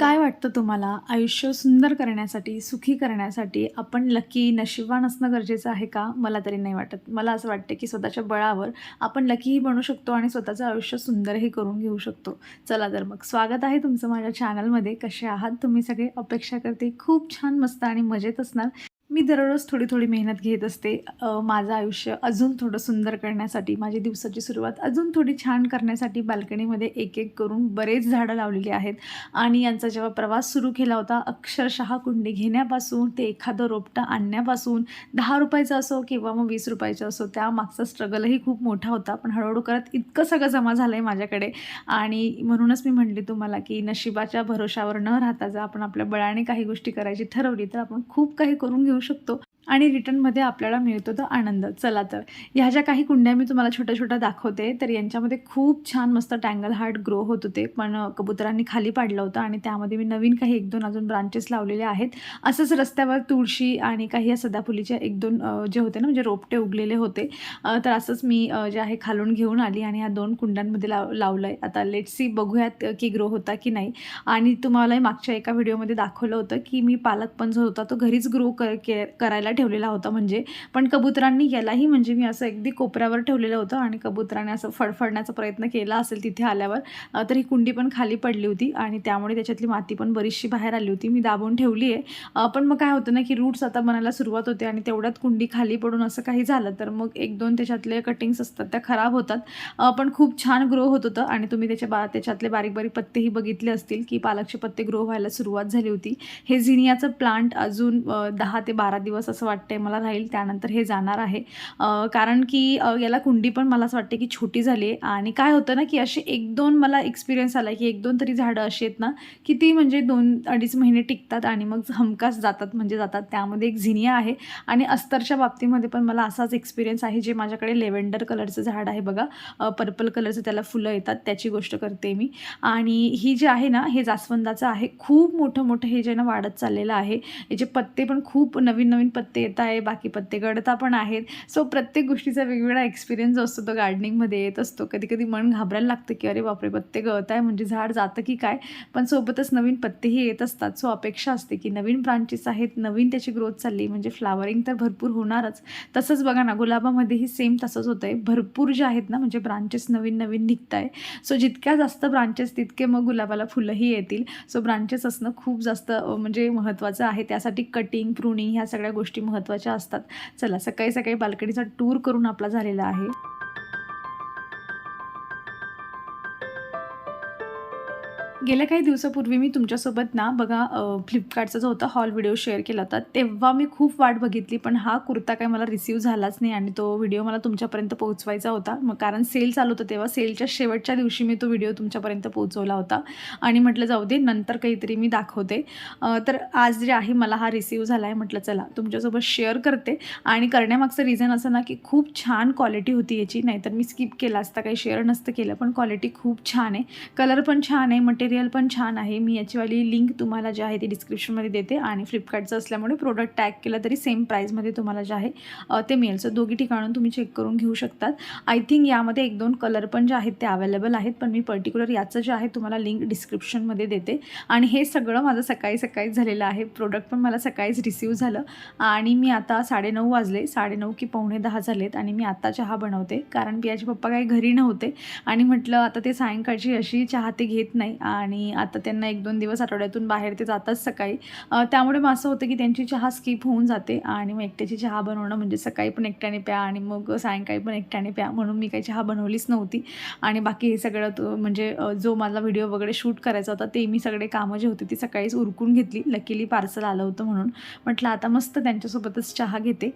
काय वाटतं तुम्हाला? आयुष्य सुंदर करण्यासाठी सुखी करण्यासाठी आपण लकी नशिबान असणं गरजेचं आहे का? मला तरी नाही वाटत. मला असं वाटतं की स्वतःच्या बळावर आपण लकीही बनू शकतो आणि स्वतःचं आयुष्य सुंदरही करून घेऊ शकतो. चला तर मग. स्वागत आहे तुमचं माझ्या चॅनलमध्ये कसे आहात? तुम्ही सगळे अपेक्षा करते. खूप छान मस्त आणि मजेत असणार. मी दररोज थोडी थोडी मेहनत घेत असते. माझं आयुष्य अजून थोडं सुंदर करण्यासाठी माझी दिवसाची सुरुवात अजून थोडी छान करण्यासाठी बाल्कनीमध्ये एक एक करून बरेच झाडं लावलेली आहेत. आणि यांचा जेव्हा प्रवास सुरू केला होता अक्षरशः कुंडी घेण्यापासून ते एखादं रोपटं आणण्यापासून दहा रुपयाचं असो किंवा मग वीस रुपयाचं असो त्या मागचा स्ट्रगलही खूप मोठा होता. पण हळूहळू करत इतकं सगळं जमा झालं आहे माझ्याकडे. आणि म्हणूनच मी म्हणली तुम्हाला की नशिबाच्या भरोशावर न राहता जर आपण आपल्या बळाने काही गोष्टी करायची ठरवली तर आपण खूप काही करून घेऊ शकतो. आणि रिटर्नमध्ये आपल्याला मिळतो तो आनंद. चला तर. ह्या ज्या काही कुंड्या मी तुम्हाला छोट्या छोट्या दाखवते तर यांच्यामध्ये खूप छान मस्त टँगल हार्ट ग्रो होत होते. पण कबुतरांनी खाली पाडलं होतं आणि त्यामध्ये मी नवीन काही एक दोन अजून ब्रांचेस लावलेले आहेत. असंच रस्त्यावर तुळशी आणि काही या सदाफुलीच्या एक दोन जे होते ना म्हणजे रोपटे उगलेले होते. तर असंच मी जे आहे खालून घेऊन आली आणि ह्या दोन कुंड्यांमध्ये लाव लावलं आहे आता लेट सी बघूयात की ग्रो होता की नाही. आणि तुम्हाला मागच्या एका व्हिडिओमध्ये दाखवलं होतं की मी पालक पण जो होता तो घरीच ग्रो कर के करायला ठेवलेला होता म्हणजे. पण कबुतरांनी यालाही म्हणजे मी असं अगदी कोपऱ्यावर ठेवलेलं होतं आणि कबुतराने असं फडफडण्याचा प्रयत्न केला असेल तिथे आल्यावर तर ही कुंडी पण खाली पडली होती आणि त्यामुळे त्याच्यातली माती पण बरीचशी बाहेर आली होती. मी दाबून ठेवली आहे. पण मग काय होतं ना की रूट्स आता बनायला सुरुवात होते आणि तेवढ्यात कुंडी खाली पडून असं काही झालं तर मग एक दोन त्याच्यातले कटिंग्स असतात त्या खराब होतात. पण खूप छान ग्रो होत होतं आणि तुम्ही त्याच्या बा त्याच्यातले बारीक बारीक पत्तेही बघितले असतील की पालकचे पत्ते ग्रो व्हायला सुरुवात झाली होती. हे झिनियाचं प्लांट अजून दहा ते बारा दिवस असं वाटते मला राहील त्यानंतर हे जाणार आहे. कारण की याला कुंडी पण मला असं वाटते की छोटी झाली आहे आणि काय होतं ना की असे एक दोन मला एक्सपिरियन्स आला की एक दोन तरी झाडं अशी आहेत ना की ती म्हणजे दोन अडीच महिने टिकतात आणि मग हमखास जातात म्हणजे जातात. त्यामध्ये एक झिनिया आहे आणि अस्तरच्या बाबतीमध्ये पण मला असाच एक्सपिरियन्स आहे जे माझ्याकडे लेव्हेंडर कलरचं झाड आहे बघा. पर्पल कलरचं त्याला फुलं येतात त्याची गोष्ट करते मी. आणि ही जी आहे ना हे जास्वंदाचं आहे. खूप मोठं मोठं हे जे ना वाढत चाललेलं आहे. याचे पत्ते पण खूप नवीन नवीन पत्ते येत आहे बाकी पत्ते गळता पण आहेत. सो प्रत्येक गोष्टीचा वेगवेगळा एक्सपिरियन्स जो असतो. तो गार्डनिंगमध्ये येत असतो. कधी कधी मन घाबरायला लागतं की अरे बापरे पत्ते गळत आहे म्हणजे झाड जातं की काय? पण सोबतच नवीन पत्तेही येत असतात. सो अपेक्षा असते की नवीन ब्रांचेस आहेत नवीन त्याची ग्रोथ चालली म्हणजे फ्लावरिंग तर भरपूर होणारच. तसंच बघा ना गुलाबामध्येही सेम तसंच होतं आहे भरपूर जे आहेत ना म्हणजे ब्रांचेस नवीन नवीन निघत आहे सो जितक्या जास्त ब्रांचेस तितके मग गुलाबाला फुलंही येतील. सो ब्रांचेस असणं खूप जास्त म्हणजे महत्त्वाचं आहे. त्यासाठी कटिंग प्रुनिंग ह्या सगळ्या गोष्टी महत्त्वाच्या असतात. चला सकाळी सकाळी बाल्कनीचा टूर करून आपला झालेला आहे. गेल्या काही दिवसापूर्वी मी तुमच्यासोबत ना बघा फ्लिपकार्टचा जो होता हॉल व्हिडिओ शेअर केला होता तेव्हा मी खूप वाट बघितली पण हा कुर्ता काय मला रिसीव झालाच नाही आणि तो व्हिडिओ मला तुमच्यापर्यंत पोहोचवायचा होता. मग कारण सेल चालू होतं तेव्हा सेलच्या शेवटच्या दिवशी मी तो व्हिडिओ तुमच्यापर्यंत पोहोचवला होता. आणि म्हटलं जाऊ दे नंतर काहीतरी मी दाखवते. तर आज जे आहे मला हा रिसीव झाला आहे म्हटलं चला तुमच्यासोबत शेअर करते. आणि करण्यामागचं रिझन असं ना की खूप छान क्वालिटी होती याची नाहीतर मी स्किप केला असता काही शेअर नसतं केलं पण क्वालिटी खूप छान आहे. कलर पण छान आहे मटेरियल पण छान आहे. मी याचीवाली लिंक तुम्हाला जे आहे ते डिस्क्रिप्शनमध्ये देते आणि फ्लिपकार्टचं असल्यामुळे प्रोडक्ट टॅग केलं तरी सेम प्राईजमध्ये तुम्हाला जे आहे ते मिळेल. सो दोघी ठिकाणून तुम्ही चेक करून घेऊ शकतात. आय थिंक यामध्ये एक दोन कलर पण जे आहेत ते अवेलेबल आहेत पण मी पर्टिक्युलर याचं जे आहे तुम्हाला लिंक डिस्क्रिप्शनमध्ये देते. आणि हे सगळं माझं सकाळी सकाळीच झालेलं आहे. प्रोडक्ट पण मला सकाळीच रिसीव झालं. आणि मी आता साडेनऊ वाजले. साडेनऊ की पावणे दहा झालेत आणि मी आता चहा बनवते. कारण पियाचे पप्पा काही घरी नव्हते. आणि म्हटलं आता ते सायंकाळची अशी चहा ते घेत नाही. आणि आता त्यांना एक दोन दिवस आठवड्यातून बाहेर ते जातात सकाळी. त्यामुळे मग असं होतं की त्यांची चहा स्किप होऊन जाते आणि मग एकट्याची चहा बनवणं म्हणजे सकाळी पण एकट्याने प्या आणि मग सायंकाळी पण एकट्याने प्या म्हणून मी काही चहा बनवलीच नव्हती. आणि बाकी हे सगळं तो म्हणजे जो मला व्हिडिओ वगैरे शूट करायचा होता ते मी सगळे कामं जे होते ती सकाळीच उरकून घेतली. लकीली पार्सल आलं होतं म्हणून. म्हटलं आता मस्त त्यांच्यासोबतच चहा घेते.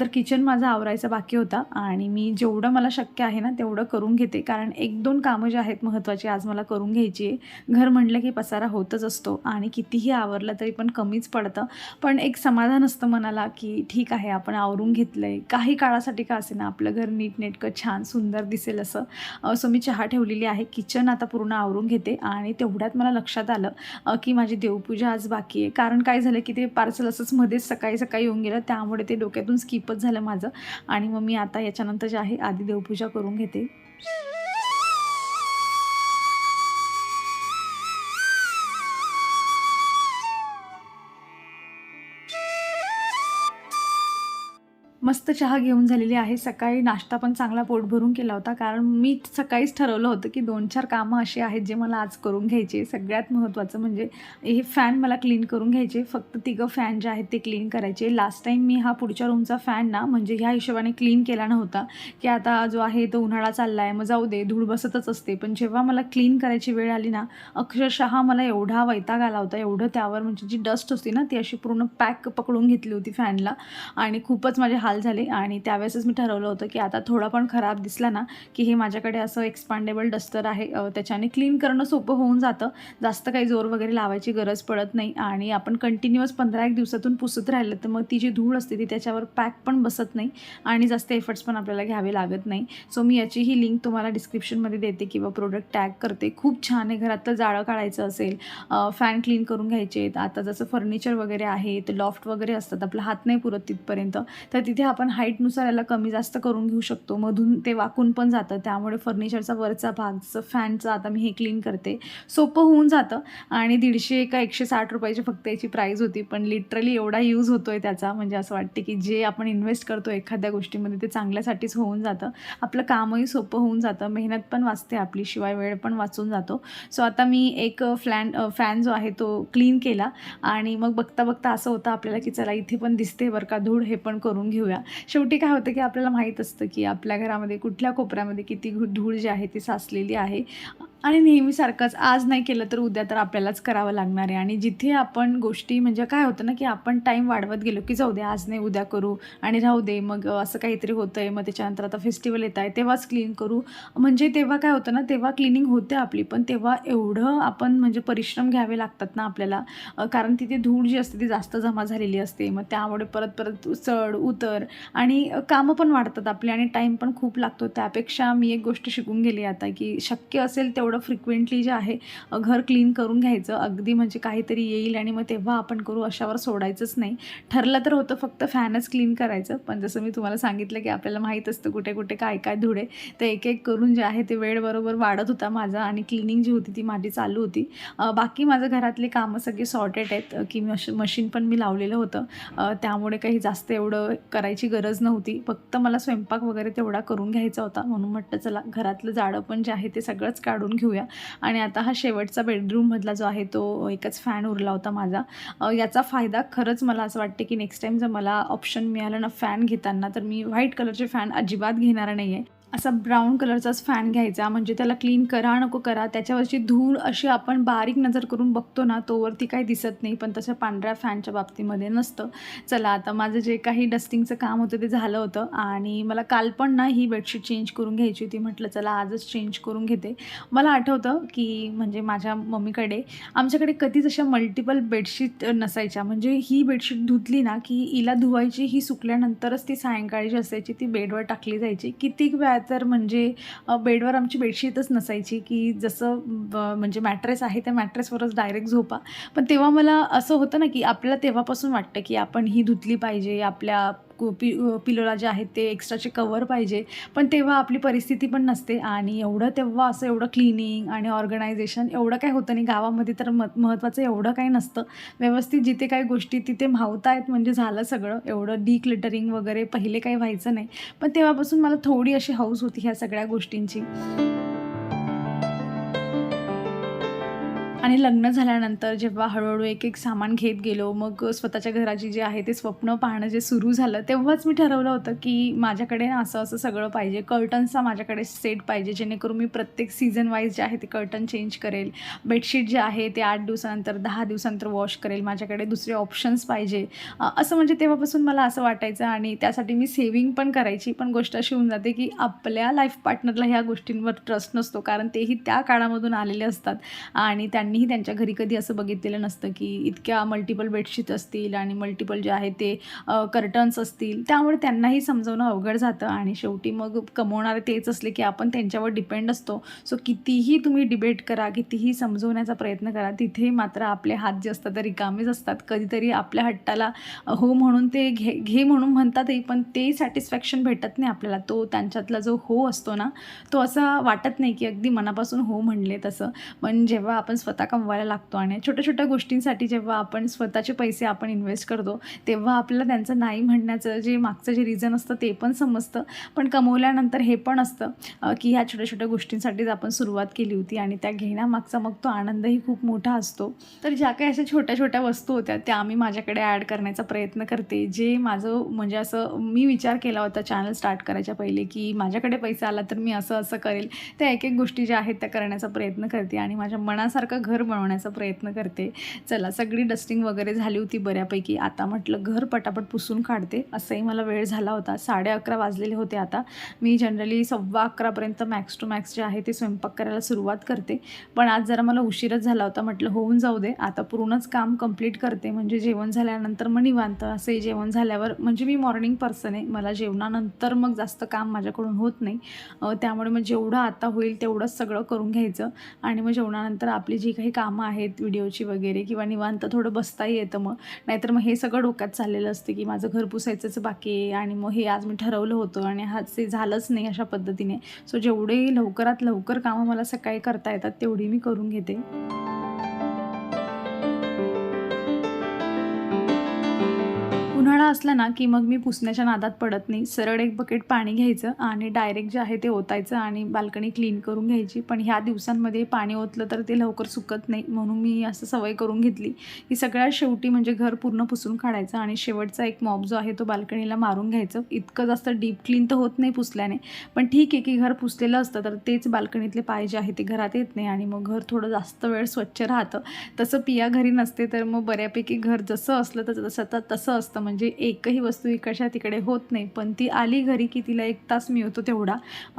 तर किचन माझा आवरायचा बाकी होता आणि मी जेवढं मला शक्य आहे ना तेवढं करून घेते. कारण एक दोन कामं जे आहेत महत्त्वाची आज मला करून घ्यायची आहे. घर म्हटलं की पसारा होतच असतो आणि कितीही आवरलं तरी पण कमीच पडतं. पण एक समाधान असतं मनाला की ठीक आहे आपण आवरून घेतलं आहे काही काळासाठी का असे ना आपलं घर नीटनेटकं छान सुंदर दिसेल असं. सो मी चहा ठेवलेली आहे. किचन आता पूर्ण आवरून घेते आणि तेवढ्यात मला लक्षात आलं की माझी देवपूजा आज बाकी आहे. कारण काय झालं की ते पार्सल असंच मध्येच सकाळी सकाळी येऊन गेलं. त्यामुळे ते डोक्यातून स्किपच झालं माझं. आणि मग मी आता याच्यानंतर जे आहे आधी देवपूजा करून घेते. मस्त चहा घेऊन झालेली आहे. सकाळी नाश्ता पण चांगला पोट भरून केला होता. कारण मी सकाळीच ठरवलं होतं की दोन चार कामं अशी आहेत जे मला आज करून घ्यायचे सगळ्यात महत्त्वाचं म्हणजे हे फॅन मला क्लीन करून घ्यायचे. फक्त तिघं फॅन जे आहेत ते क्लीन करायचे. लास्ट टाईम मी हा पुढच्या रूमचा फॅन ना म्हणजे ह्या हिशोबाने क्लीन केला नव्हता. की आता जो आहे तो उन्हाळा चालला आहे मग जाऊ दे धूळ बसतच असते. पण जेव्हा मला क्लीन करायची वेळ आली ना अक्षरशः मला एवढा वैताग आला होता. एवढं त्यावर म्हणजे जी डस्ट होती ना ती अशी पूर्ण पॅक पकडून घेतली होती फॅनला आणि खूपच माझे हाल झाले आणि त्यावेळेसच मी ठरवलं होतं की आता थोडा पण खराब दिसला ना की हे माझ्याकडे असं एक्सपांडेबल डस्टर आहे त्याच्याने क्लीन करणं सोपं होऊन जातं. जास्त काही जोर वगैरे लावायची गरज पडत नाही आणि आपण कंटिन्युअस पंधरा एक दिवसातून पुसत राहिलं तर मग ती जी धूळ असते ती त्याच्यावर पॅक पण बसत नाही आणि जास्त एफर्ट्स पण आपल्याला घ्यावे लागत नाही. सो मी याचीही लिंक तुम्हाला डिस्क्रिप्शनमध्ये देते किंवा प्रोडक्ट टॅग करते. खूप छान आहे घरातलं जाळं काढायचं असेल फॅन क्लीन करून घ्यायचे आहेत आता जसं फर्निचर वगैरे आहे तर लॉफ्ट वगैरे असतात आपला हात नाही पुरत तिथपर्यंत. तर तिथे आपण हाईटनुसार याला कमी जास्त करून घेऊ शकतो. मधून ते वाकून पण जातं. त्यामुळे फर्निचरचा वरचा भाग जसं फॅनचा आता मी हे क्लीन करते. सोपं होऊन जातं. आणि दीडशे का एकशे साठ रुपयाची फक्त याची प्राईज होती. पण लिटरली एवढा यूज होतो आहे त्याचा. म्हणजे असं वाटते की जे आपण इन्व्हेस्ट करतो एखाद्या गोष्टीमध्ये ते चांगल्यासाठीच होऊन जातं. आपलं कामही सोपं होऊन जातं. मेहनत पण वाचते आपली. शिवाय वेळ पण वाचून जातो. सो आता मी एक फ्लॅन फॅन जो आहे तो क्लीन केला. आणि मग बघता बघता असं होतं आपल्याला की चला इथे पण दिसते बरं का धूळ हे पण करून घेऊया. शेवटी काय होतं की आपल्याला माहीत असतं की आपल्या घरामध्ये कुठल्या कोपऱ्यामध्ये किती धूळ जी आहे ती साचलेली आहे. आणि नेहमीसारखंच आज नाही केलं तर उद्या तर आपल्यालाच करावं लागणार आहे. आणि जिथे आपण गोष्टी म्हणजे काय होतं ना की आपण टाईम वाढवत गेलो की जाऊ दे आज नाही उद्या करू आणि राहू दे मग असं काहीतरी होतं आहे मग त्याच्यानंतर आता फेस्टिवल येत आहे तेव्हाच क्लीन करू. म्हणजे तेव्हा काय होतं ना तेव्हा क्लिनिंग होते आपली पण तेव्हा एवढं आपण म्हणजे परिश्रम घ्यावे लागतात ना आपल्याला. कारण तिथे धूळ जी असते ती जास्त जमा झालेली असते. मग त्यामुळे परत परत चढ उतर आणि कामं पण वाढतात आपली आणि टाईम पण खूप लागतो. त्यापेक्षा मी एक गोष्ट शिकून गेली आता की शक्य असेल तेवढं थोडं फ्रिक्वेंटली जे आहे घर क्लीन करून घ्यायचं अगदी म्हणजे काहीतरी येईल आणि मग तेव्हा आपण करू अशावर सोडायचंच नाही. ठरलं तर होतं फक्त फॅनच क्लीन करायचं. पण जसं मी तुम्हाला सांगितलं की आपल्याला माहीत असतं कुठे कुठे काय काय धुडे तर एक एक करून जे आहे ते वेळ बरोबर वाढत होता माझा आणि क्लिनिंग जी होती ती माझी चालू होती. बाकी माझं घरातली कामं सगळी सॉर्टेड आहेत की मश मशीन पण मी लावलेलं होतं. त्यामुळे काही जास्त एवढं करायची गरज नव्हती. फक्त मला स्वयंपाक वगैरे तेवढा करून घ्यायचा होता. म्हणून म्हटलं चला घरातलं जाडं पण जे आहे ते सगळंच काढून घेऊया. आणि आता हा शेवटचा बेडरूममधला जो आहे तो एकच फॅन उरला होता माझा. याचा फायदा खरंच मला असं वाटते की नेक्स्ट टाईम जर मला ऑप्शन मिळालं ना फॅन घेताना तर मी व्हाईट कलरचे फॅन अजिबात घेणार नाही आहे असा ब्राऊन कलरचाच फॅन घ्यायचा. म्हणजे त्याला क्लीन करा नको करा. त्याच्यावरची धूळ अशी आपण बारीक नजर करून बघतो ना तोवरती काही दिसत नाही. पण तसं पांढऱ्या फॅनच्या बाबतीमध्ये नसतं. चला आता माझं जे काही डस्टिंगचं काम होतं ते झालं होतं. आणि मला काल पण ना ही बेडशीट चेंज करून घ्यायची होती. म्हटलं चला आजच चेंज करून घेते. मला आठवतं की म्हणजे माझ्या मम्मीकडे आमच्याकडे कधीच अशा मल्टिपल बेडशीट नसायच्या. म्हणजे ही बेडशीट धुतली ना की हिला धुवायची ही सुकल्यानंतरच ती सायंकाळी जी असायची ती बेडवर टाकली जायची. कितीक वेळात तर म्हणजे बेडवर आमची बेडशीटच नसायची की जसं म्हणजे मॅट्रेस आहे त्या मॅट्रेसवरच डायरेक्ट झोपा. पण तेव्हा मला असं होतं ना की आपल्याला तेव्हापासून वाटतं की आपण ही धुतली पाहिजे आपल्या पि पिलोला जे आहेत ते एक्स्ट्राचे कवर पाहिजे. पण तेव्हा आपली परिस्थिती पण नसते. आणि एवढं तेव्हा असं एवढं क्लिनिंग आणि ऑर्गनायझेशन एवढं काही होतं नाही. गावामध्ये तर म महत्त्वाचं एवढं काही नसतं. व्यवस्थित जिथे काही गोष्टी तिथे मावत आहेत म्हणजे झालं सगळं. एवढं डिक्लिटरिंग वगैरे पहिले काही व्हायचं नाही. पण तेव्हापासून मला थोडी अशी हौस होती ह्या सगळ्या गोष्टींची. आणि लग्न झाल्यानंतर जेव्हा हळूहळू एक एक सामान घेत गेलो मग स्वतःच्या घराची जे आहे ते स्वप्न पाहणं जे सुरू झालं तेव्हाच मी ठरवलं होतं की माझ्याकडे ना असं असं सगळं पाहिजे कर्टन्सचा माझ्याकडे सेट पाहिजे जेणेकरून मी प्रत्येक सीझन वाईज जे आहे ते कर्टन चेंज करेल. बेडशीट जे आहे ते आठ दिवसानंतर दहा दिवसानंतर वॉश करेल माझ्याकडे दुसरे ऑप्शन्स पाहिजे. असं म्हणजे तेव्हापासून मला असं वाटायचं आणि त्यासाठी मी सेव्हिंग पण करायची. पण गोष्ट अशी होऊन जाते की आपल्या लाईफ पार्टनरला ह्या गोष्टींवर ट्रस्ट नसतो कारण तेही त्या काळामधून आलेले असतात आणि त्यांनीही त्यांच्या घरी कधी असं बघितलेलं नसतं की इतक्या मल्टिपल बेडशीट असतील आणि मल्टिपल जे आहे ते कर्टन्स असतील. त्यामुळे त्यांनाही समजवणं अवघड जातं आणि शेवटी मग कमवणारे तेच असले की आपण त्यांच्यावर डिपेंड असतो. सो कितीही तुम्ही डिबेट करा कितीही समजवण्याचा प्रयत्न करा तिथे मात्र आपले हात जे असतात ते रिकामेच असतात. कधीतरी आपल्या हट्टाला हो म्हणून ते घे घे म्हणून म्हणतातही पण ते सॅटिस्फॅक्शन भेटत नाही आपल्याला. तो त्यांच्यातला जो हो असतो ना तो असा वाटत नाही की अगदी मनापासून हो म्हणले तसं. पण जेव्हा आपण स्वतः स्वतः कमवायला लागतो आणि छोट्या छोट्या गोष्टींसाठी जेव्हा आपण स्वतःचे पैसे आपण इन्व्हेस्ट करतो तेव्हा आपल्याला त्यांचं नाही म्हणण्याचं जे मागचं जे रिझन असतं ते पण समजतं. पण कमवल्यानंतर हे पण असतं की ह्या छोट्या छोट्या गोष्टींसाठीच आपण सुरुवात केली होती आणि त्या घेण्यामागचा मग तो आनंदही खूप मोठा असतो. तर ज्या काही अशा छोट्या छोट्या वस्तू होत्या त्या आम्ही माझ्याकडे ॲड करण्याचा प्रयत्न करते. जे माझं म्हणजे असं मी विचार केला होता चॅनल स्टार्ट करायच्या पहिले की माझ्याकडे पैसा आला तर मी असं असं करेल. त्या एक एक गोष्टी ज्या आहेत त्या करण्याचा प्रयत्न करते आणि माझ्या मनासारखं घर घर बनवण्याचा प्रयत्न करते. चला सगळी डस्टिंग वगैरे झाली होती बऱ्यापैकी. आता म्हटलं घर पटापट पुसून काढते. असंही मला वेळ झाला होता. साडे अकरा वाजलेले होते आता. मी जनरली सव्वा अकरापर्यंत मॅक्स टू मॅक्स जे आहे ते स्वयंपाक करायला सुरुवात करते. पण आज जरा मला उशीरच झाला होता. म्हटलं होऊन जाऊ दे. आता पूर्णच काम कंप्लीट करते. म्हणजे जेवण झाल्यानंतर मग निवांत. असे जेवण झाल्यावर म्हणजे मी मॉर्निंग पर्सन आहे. मला जेवणानंतर मग जास्त काम माझ्याकडून होत नाही. त्यामुळे मग जेवढं आता होईल तेवढंच सगळं करून घ्यायचं. आणि मग जेवणानंतर आपली जी काही कामं आहेत व्हिडिओची वगैरे किंवा निवांत थोडं बसताही येतं मग. नाहीतर मग हे सगळं डोक्यात चाललेलं असतं की माझं घर पुसायचंच बाकी आहे आणि मग हे आज मी ठरवलं होतं आणि हा ते झालंच नाही अशा पद्धतीने. सो जेवढे लवकरात लवकर कामं मला सकाळी करता येतात तेवढी मी करून घेते. उन्हाळा असला ना की मग मी पुसण्याच्या नादात पडत नाही. सरळ एक बकेट पाणी घ्यायचं आणि डायरेक्ट जे आहे ते ओतायचं आणि बाल्कनी क्लीन करून घ्यायची. पण ह्या दिवसांमध्ये पाणी ओतलं तर ते लवकर सुकत नाही. म्हणून मी असं सवय करून घेतली की सगळ्यात शेवटी म्हणजे घर पूर्ण पुसून काढायचं आणि शेवटचा एक मॉप जो आहे तो बाल्कनीला मारून घ्यायचं. इतकं जास्त डीप क्लीन तर होत नाही पुसल्याने. पण ठीक आहे की घर पुसलेलं असतं तर तेच बाल्कनीतले पाय जे आहे ते घरात येत नाही आणि मग घर थोडं जास्त वेळ स्वच्छ राहतं. तसं पिया घरी नसते तर मग बऱ्यापैकी घर जसं असलं तर तसं तर तसं असतं. म्हणजे म्हणजे एकही वस्तू इकडच्या तिकडे होत नाही. पण ती आली घरी की तिला एक तास मिळतो तेवढा.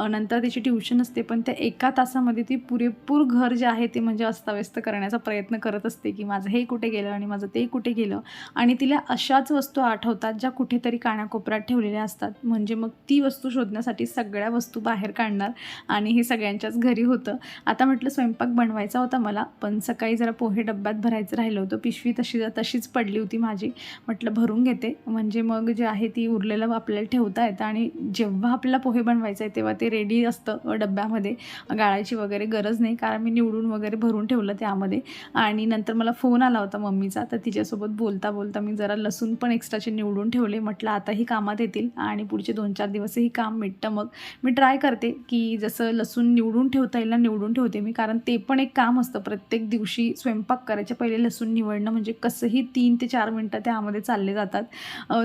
नंतर तिची ट्युशन असते पण त्या एका तासामध्ये ती पुरेपूर घर जे आहे ते म्हणजे अस्ताव्यस्त करण्याचा प्रयत्न करत असते की माझं हे कुठे गेलं आणि माझं ते कुठे गेलं. आणि तिला अशाच वस्तू आठवतात ज्या कुठेतरी कानाकोपऱ्यात ठेवलेल्या असतात. म्हणजे मग ती वस्तू शोधण्यासाठी सगळ्या वस्तू बाहेर काढणार आणि हे सगळ्यांच्याच घरी होतं. आता म्हटलं स्वयंपाक बनवायचा होता मला पण सकाळी जरा पोहे डब्यात भरायचं राहिलं होतं. पिशवी तशी तशीच पडली होती माझी. म्हटलं भरून घेते. म्हणजे मग जे आहे ती उरलेलं आपल्याला ठेवता येतं आणि जेव्हा आपल्याला पोहे बनवायचं आहे तेव्हा ते रेडी असतं डब्यामध्ये. गाळायची वगैरे गरज नाही कारण मी निवडून वगैरे भरून ठेवलं त्यामध्ये. आणि नंतर मला फोन आला होता मम्मीचा तर तिच्यासोबत बोलता बोलता मी जरा लसूण पण एक्स्ट्राचे निवडून ठेवले. म्हटलं आताही कामात येतील आणि पुढचे दोन चार दिवसही काम मिटतं. मग मी ट्राय करते की जसं लसूण निवडून ठेवता येईल ना निवडून ठेवते मी. कारण ते पण एक काम असतं. प्रत्येक दिवशी स्वयंपाक करायच्या पहिले लसूण निवडणं. म्हणजे कसंही तीन ते चार मिनटं त्यामध्ये चालले जातात.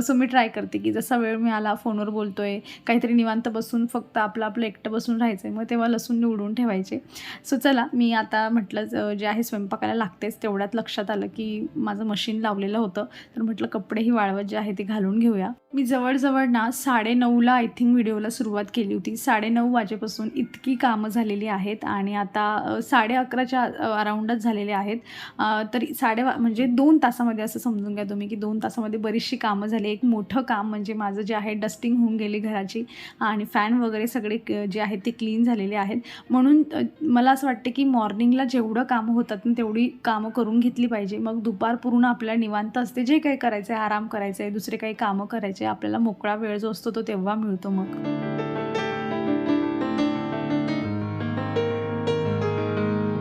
सो मी ट्राय करते की जसा वेळ मिळाला फोनवर बोलतो आहे काहीतरी निवांत बसून फक्त आपलं आपलं एकटं बसून राहायचं आहे मग तेव्हा लसूण निवडून ठेवायचे. सो चला मी आता म्हटलं जे आहे स्वयंपाकाला लागतेच तेवढ्यात लक्षात आलं की माझं मशीन लावलेलं होतं. तर म्हटलं कपडेही वाळवत जे आहे ते घालून घेऊया. मी जवळजवळ ना साडेनऊला आय थिंक व्हिडिओला सुरुवात केली होती. साडेनऊ वाजेपासून इतकी कामं झालेली आहेत आणि आता साडे अकराच्या अराऊंडच झालेले आहेत. तर तरी साडे म्हणजे दोन तासामध्ये असं समजून घ्या तुम्ही की दोन तासामध्ये बरीचशी कामं झाली. एक मोठं काम म्हणजे माझं जे आहे डस्टिंग होऊन गेली घराची आणि फॅन वगैरे सगळे जे आहेत ते क्लीन झालेले आहेत. म्हणून मला असं वाटतं की मॉर्निंगला जेवढं कामं होतात ना तेवढी कामं करून घेतली पाहिजे. मग दुपार पूर्ण आपल्याला निवांत असते. जे काही करायचं आहे आराम करायचं आहे दुसरे काही कामं करायचे आपल्याला मोकळा वेळ जो असतो तो तेव्हा मिळतो मग.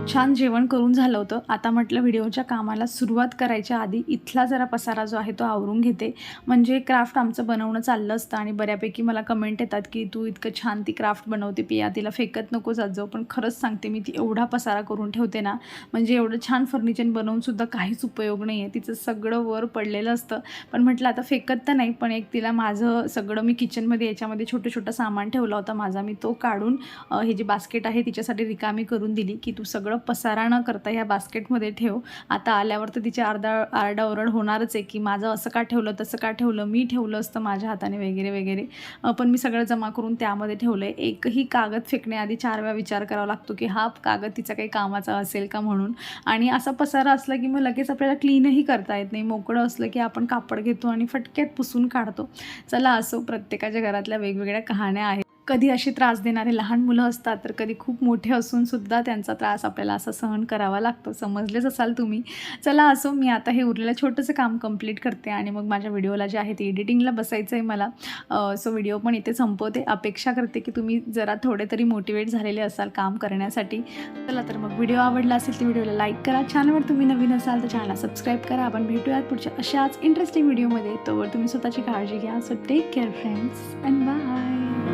छान जेवण करून झालं होतं. आता म्हटलं व्हिडिओच्या कामाला सुरुवात करायच्या आधी इथला जरा पसारा जो आहे तो आवरून घेते. म्हणजे क्राफ्ट आमचं बनवणं चाललं असतं आणि बऱ्यापैकी मला कमेंट येतात की तू इतकं छान ती क्राफ्ट बनवते पिया तिला फेकत नको जात जाऊ पण खरंच सांगते मी ती एवढा पसारा करून ठेवते ना म्हणजे एवढं छान फर्निचर बनवूनसुद्धा काहीच उपयोग नाही आहे तिचं सगळं वर पडलेलं असतं. पण म्हटलं आता फेकत तर नाही पण एक तिला माझं सगळं मी किचनमध्ये याच्यामध्ये छोटं छोटं सामान ठेवला होता माझा मी तो काढून हे जे बास्केट आहे तिच्यासाठी रिकामी करून दिली की तू सगळं पसारा न करता ह्या बास्केटमध्ये ठेव. आता आल्यावर तर तिची अर्धा आरडाओरड होणारच आहे की माझं असं का ठेवलं तसं का ठेवलं मी ठेवलं असतं माझ्या हाताने वगैरे वगैरे. पण मी सगळं जमा करून त्यामध्ये ठेवलं आहे एकही कागद फेकण्याआधी चार वेळा विचार करावा लागतो की हा कागद तिचा काही कामाचा असेल का म्हणून. आणि असा पसारा असला की मग लगेच आपल्याला क्लीनही करता येत नाही. मोकळं असलं की आपण कापड घेतो आणि फटक्यात पुसून काढतो. चला असो प्रत्येकाच्या घरातल्या वेगवेगळ्या कहाण्या आहेत. कधी असे त्रास देणारे लहान मुलं असतात तर कधी खूप मोठे असूनसुद्धा त्यांचा त्रास आपल्याला असा सहन करावा लागतो. समजलेच असाल तुम्ही. चला असो मी आता हे उरलेलं छोटंसं काम कंप्लीट करते आणि मग माझ्या व्हिडिओला जे आहे ते एडिटिंगला बसायचं आहे मला. सो व्हिडिओ पण इथे संपवते. अपेक्षा करते की तुम्ही जरा थोडे तरी मोटिवेट झालेले असाल काम करण्यासाठी. चला तर मग व्हिडिओ आवडला असेल तर व्हिडिओला लाईक करा. चॅनलवर तुम्ही नवीन असाल तर चॅनलला सबस्क्राईब करा. आपण भेटूयात पुढच्या अशाच इंटरेस्टिंग व्हिडिओमध्ये तोवर तुम्ही स्वतःची काळजी घ्या. So take care friends and bye